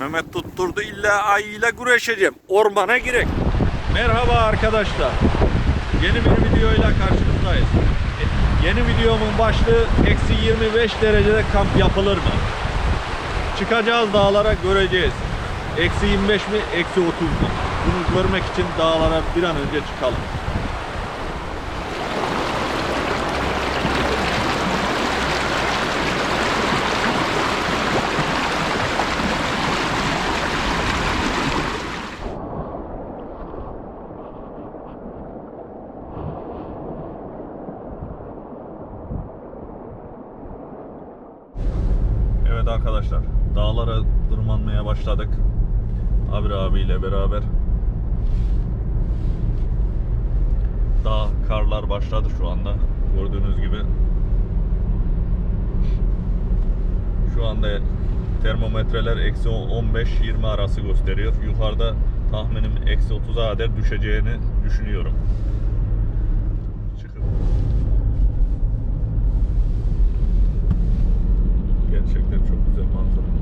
Mehmet tutturdu illa ayıyla güreşeceğim. Ormana girek. Merhaba arkadaşlar. Yeni bir videoyla karşınızdayız. E, Yeni videomun başlığı eksi 25 derecede kamp yapılır mı? Çıkacağız dağlara göreceğiz. Eksi 25 mi, eksi 30 mu? Bunu görmek için dağlara bir an önce çıkalım. Evet arkadaşlar, dağlara tırmanmaya başladık. Abir abiyle beraber. Dağ karlar başladı şu anda. Gördüğünüz gibi. Şu anda termometreler eksi 15-20 arası gösteriyor. Yukarıda tahminim eksi 30'a kadar düşeceğini düşünüyorum. Gerçekten çok güzel manzara.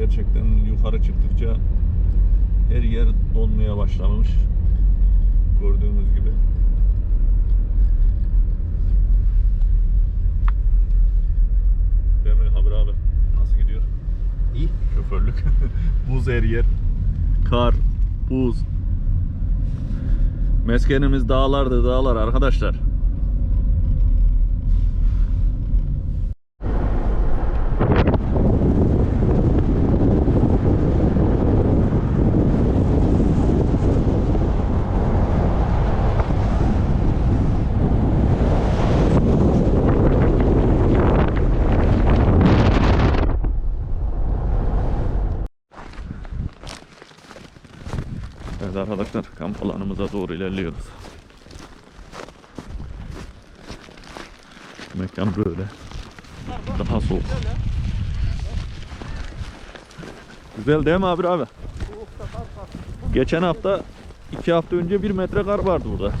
Gerçekten yukarı çıktıkça her yer donmaya başlamış gördüğünüz gibi Değil mi Habir abi? Nasıl gidiyor? İyi. Şoförlük. buz her yer. Kar, buz. Meskenimiz dağlardı dağlar arkadaşlar. Evet arkadaşlar kamp alanımıza doğru ilerliyoruz. Mekan böyle. Daha soğuk. Güzel değil mi abi abi? Geçen hafta iki hafta önce bir metre kar vardı burada.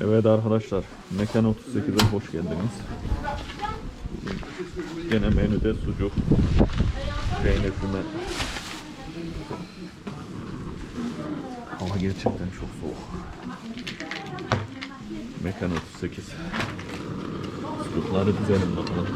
Evet arkadaşlar Mekan 38'e hoş geldiniz. Gene menüde sucuk, füme. Hava gerçekten çok soğuk. Mekan 38. Sucukları düzelim bakalım.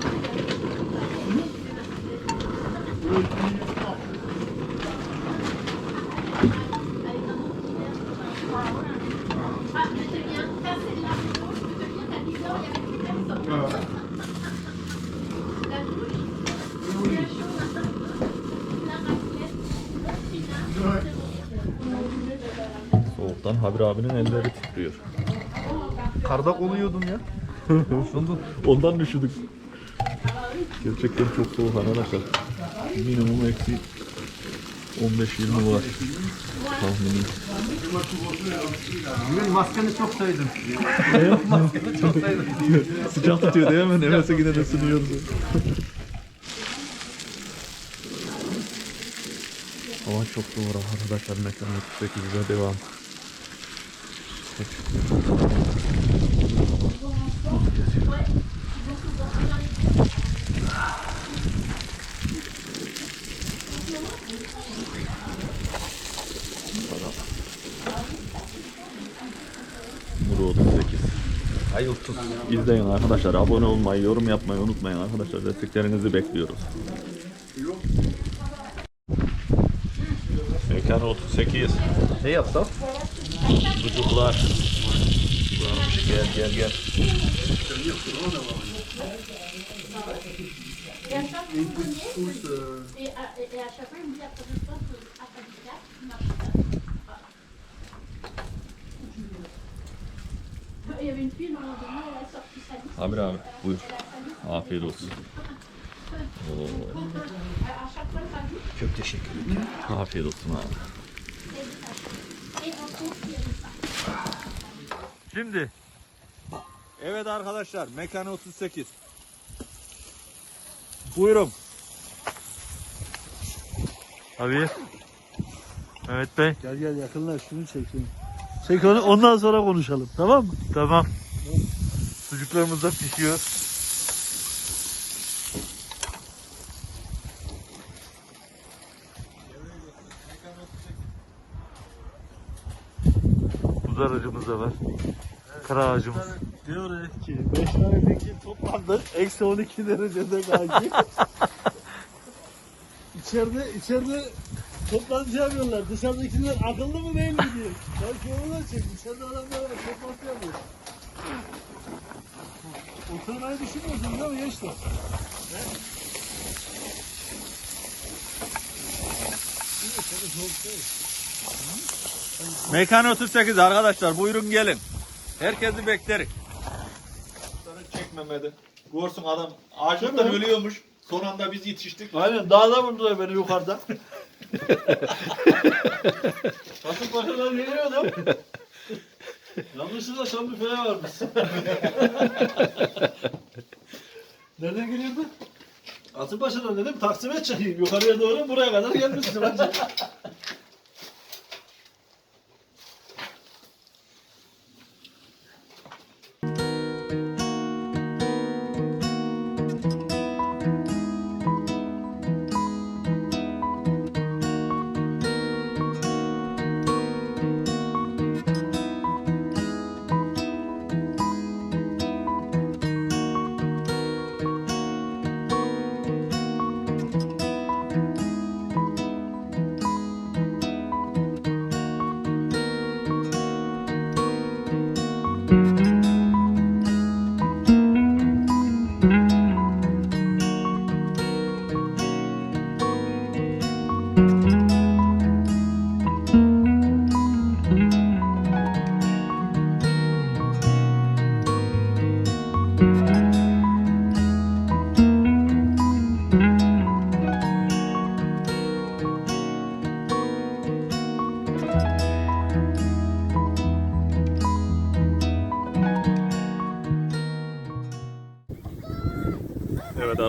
Soğuktan Habir abinin elleri titriyor. Karda koluyordum ya. Ondan. Ondan düşürdük. Gerçekten çok soğuk arkadaşlar. Minimum eksi 15-20 var. Tahminim. Bugün maskeni çok sevdim. maskeni çok sevdim. Sıcak tutuyor değil mi? Nefese yine de sınıyordu. Hava çok doğru arkadaşlar. Mekan 38'de devam. Muru 38. Ay 30. İzleyin arkadaşlar. Abone olmayı, yorum yapmayı unutmayın arkadaşlar. Desteklerinizi bekliyoruz. Mekan 38. Ne yapsam? Varmış. Gel gel gel. Abi abi buyur. Afiyet olsun. Oo, Çok teşekkür ederim. afiyet olsun abi. Şimdi. Evet arkadaşlar Mekan 38. Buyurun. Abi. Mehmet Bey. Gel gel yakınlaş şunu çekeyim. Çek onu ondan sonra konuşalım tamam mı? Tamam. Sucuklarımız da pişiyor. Buz aracımız da var. Kara ağacımız. Diyor ki 5 tane vekil toplandı. Eksi 12 derecede belki. içeride içeride toplantı yapıyorlar. Dışarıdakiler akıllı mı değil mi diye. Belki onu da çek. İçeride adamlar var. Toplantı yapıyor. Oturmayı düşünmüyorsun değil mi gençler? Mekan 38 arkadaşlar buyurun gelin. Herkesi bekleriz. Çekmemedi. Görsün adam ağaçlıktan ölüyormuş. Son anda biz yetiştik. Aynen dağda vurdular beni yukarıda. Kasım Paşa'dan geliyordum. Yanlışlıkla Şamlı Fele varmış. Nereden geliyordun? Kasım Paşa'dan dedim Taksim'e çıkayım. Yukarıya doğru buraya kadar gelmişsin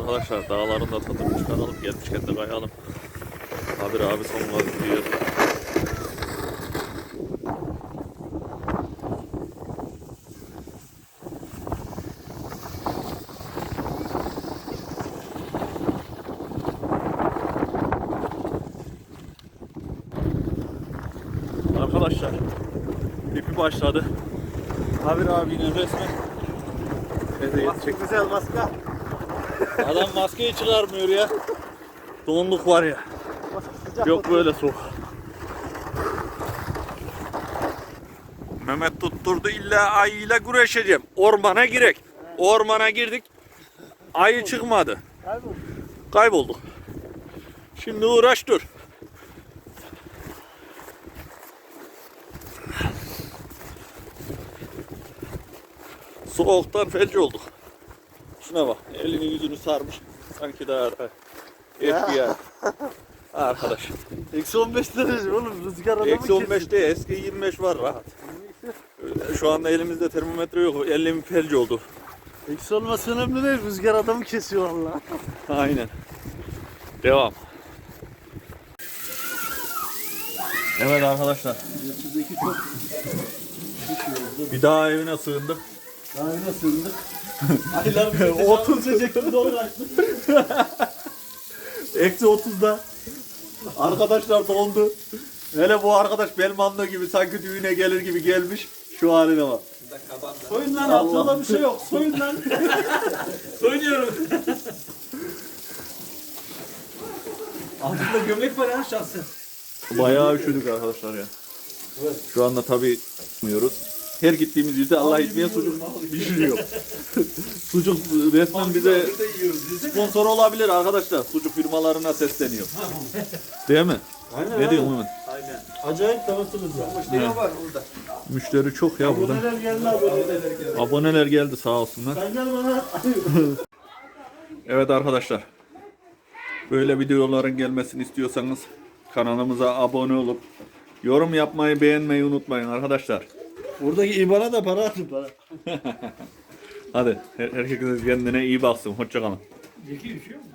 arkadaşlar dağların da tadını çıkaralım. Gelmişken de kayalım. Abi abi son gaz diyor. Arkadaşlar ipi başladı. Habir abinin resmi. Evet, çek. Güzel maska. Adam maskeyi çıkarmıyor ya. Donluk var ya. Yok böyle soğuk. Mehmet tutturdu illa ayıyla güreşeceğim. Ormana girek. Ormana girdik. Ayı çıkmadı. Kaybolduk. Şimdi uğraş dur. Soğuktan felç olduk. Şuna bak. Elini yüzünü sarmış. Sanki daha ya. Arkadaş. Eksi 15 derece oğlum rüzgar adamı Eksi 15 değil, eski 25 var rahat. Şu anda elimizde termometre yok. Elim felç oldu. Eksi olması önemli değil. Rüzgar adamı kesiyor valla. Aynen. Devam. Evet arkadaşlar. Çok Bir daha evine sığındık. daha öne sığındık. Aylar bize Otuz. tecavüz edecekti doğru kaçtı. Eksi 30'da. Arkadaşlar dondu. Hele bu arkadaş Belmanlı gibi sanki düğüne gelir gibi gelmiş. Şu haline bak. Soyun lan altında bir şey yok. Soyun lan. Soyunuyorum. Altında gömlek var ya şahsen. Bayağı üşüdük arkadaşlar ya. Şu anda tabii bilmiyoruz. Her gittiğimiz yerde Allah etmeye sucuk pişiriyor. sucuk resmen bize sponsor olabilir arkadaşlar. Sucuk firmalarına sesleniyor. Değil mi? Aynen Ne diyorsun Mehmet? Aynen. Acayip tanıtılır ya. Müşteri çok ya burada. Aboneler geldi aboneler. Aboneler geldi sağ olsunlar. Sen gel bana. Evet arkadaşlar. Böyle videoların gelmesini istiyorsanız kanalımıza abone olup yorum yapmayı beğenmeyi unutmayın arkadaşlar. Buradaki ibana da para atın para. Hadi her- herkes kendine iyi baksın. Hoşçakalın. Zeki üşüyor mu?